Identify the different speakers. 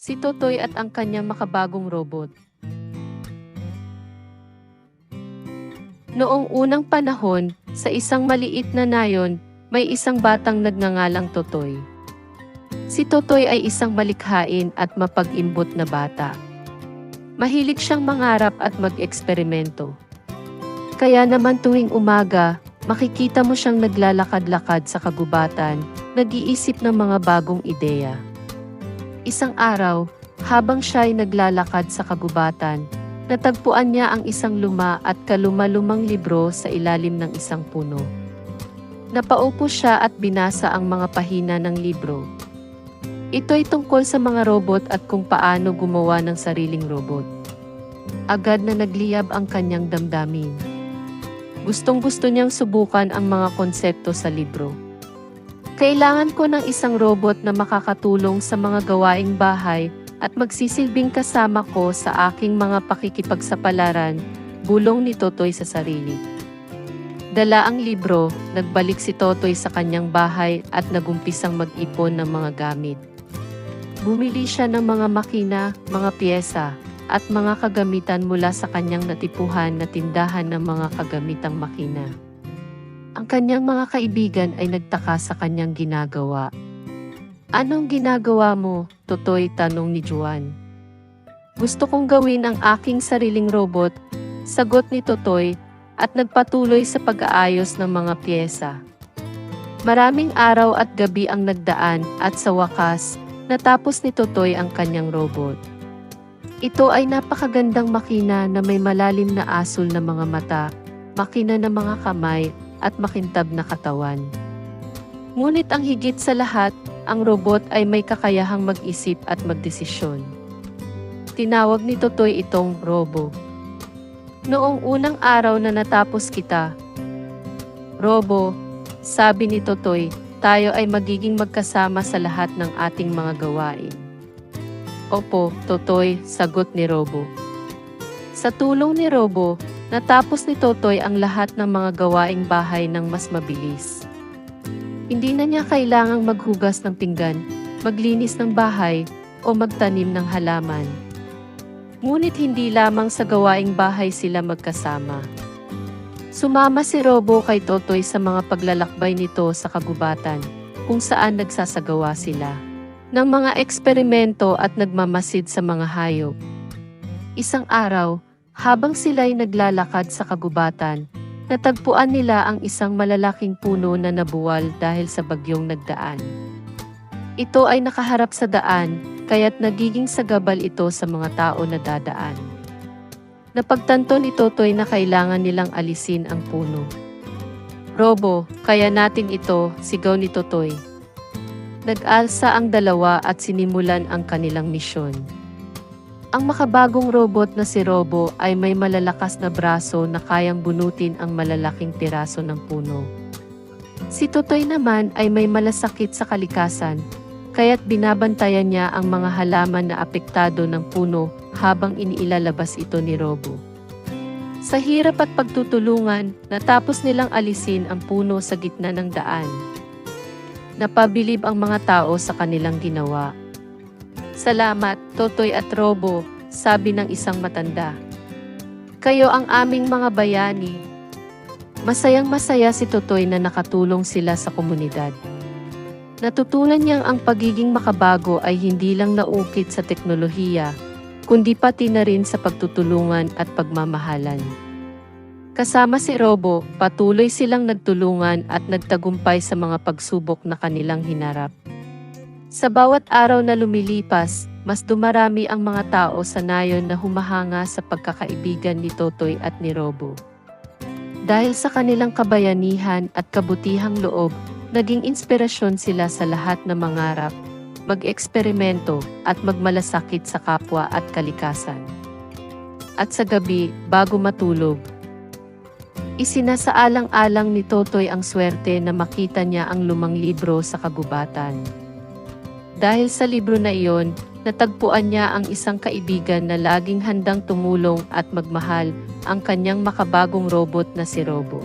Speaker 1: Si Totoy at ang kanyang makabagong robot. Noong unang panahon, sa isang maliit na nayon, may isang batang nagngangalang Totoy. Si Totoy ay isang malikhain at mapag-imbot na bata. Mahilig siyang mangarap at mag-eksperimento. Kaya naman tuwing umaga, makikita mo siyang naglalakad-lakad sa kagubatan, nag-iisip ng mga bagong ideya. Isang araw, habang siya ay naglalakad sa kagubatan, natagpuan niya ang isang luma at kalumalumang libro sa ilalim ng isang puno. Napaupo siya at binasa ang mga pahina ng libro. Ito ay tungkol sa mga robot at kung paano gumawa ng sariling robot. Agad na nagliyab ang kanyang damdamin. Gustong gusto niyang subukan ang mga konsepto sa libro. Kailangan ko ng isang robot na makakatulong sa mga gawaing bahay at magsisilbing kasama ko sa aking mga pakikipagsapalaran, bulong ni Totoy sa sarili. Dala ang libro, nagbalik si Totoy sa kanyang bahay at nagumpisang mag-ipon ng mga gamit. Bumili siya ng mga makina, mga pyesa, at mga kagamitan mula sa kanyang natipuhan na tindahan ng mga kagamitang makina. Ang kanyang mga kaibigan ay nagtaka sa kanyang ginagawa. Anong ginagawa mo? Totoy tanong ni Juan. Gusto kong gawin ang aking sariling robot, sagot ni Totoy at nagpatuloy sa pag-aayos ng mga pyesa. Maraming araw at gabi ang nagdaan at sa wakas, natapos ni Totoy ang kanyang robot. Ito ay napakagandang makina na may malalim na asul na mga mata, makina ng mga kamay, at makintab na katawan. Ngunit ang higit sa lahat, ang robot ay may kakayahang mag-isip at magdesisyon. Tinawag ni Totoy itong Robo. Noong unang araw na natapos kita, Robo, sabi ni Totoy, tayo ay magiging magkasama sa lahat ng ating mga gawain. Opo, Totoy, sagot ni Robo. Sa tulong ni Robo, natapos ni Totoy ang lahat ng mga gawaing bahay ng mas mabilis. Hindi na niya kailangang maghugas ng pinggan, maglinis ng bahay, o magtanim ng halaman. Ngunit hindi lamang sa gawaing bahay sila magkasama. Sumama si Robo kay Totoy sa mga paglalakbay nito sa kagubatan, kung saan nagsasagawa sila ng mga eksperimento at nagmamasid sa mga hayop. Isang araw, habang sila'y naglalakad sa kagubatan, natagpuan nila ang isang malalaking puno na nabuwal dahil sa bagyong nagdaan. Ito ay nakaharap sa daan, kaya't nagiging sagabal ito sa mga tao na dadaan. Napagtanto ni Totoy na kailangan nilang alisin ang puno. Robo, kaya natin ito, sigaw ni Totoy. Nag-alsa ang dalawa at sinimulan ang kanilang misyon. Ang makabagong robot na si Robo ay may malalakas na braso na kayang bunutin ang malalaking piraso ng puno. Si Totoy naman ay may malasakit sa kalikasan, kaya't binabantayan niya ang mga halaman na apektado ng puno habang iniilalabas ito ni Robo. Sa hirap at pagtutulungan, natapos nilang alisin ang puno sa gitna ng daan. Napabilib ang mga tao sa kanilang ginawa. Salamat, Totoy at Robo, sabi ng isang matanda. Kayo ang aming mga bayani. Masayang masaya si Totoy na nakatulong sila sa komunidad. Natutunan niyang ang pagiging makabago ay hindi lang naukit sa teknolohiya, kundi pati na rin sa pagtutulungan at pagmamahalan. Kasama si Robo, patuloy silang nagtulungan at nagtagumpay sa mga pagsubok na kanilang hinarap. Sa bawat araw na lumilipas, mas dumarami ang mga tao sa nayon na humahanga sa pagkakaibigan ni Totoy at ni Robo. Dahil sa kanilang kabayanihan at kabutihang loob, naging inspirasyon sila sa lahat na mangarap, mag-eksperimento at magmalasakit sa kapwa at kalikasan. At sa gabi, bago matulog, isinasaalang-alang ni Totoy ang swerte na makita niya ang lumang libro sa kagubatan. Dahil sa libro na iyon, natagpuan niya ang isang kaibigan na laging handang tumulong at magmahal, ang kanyang makabagong robot na si Robo.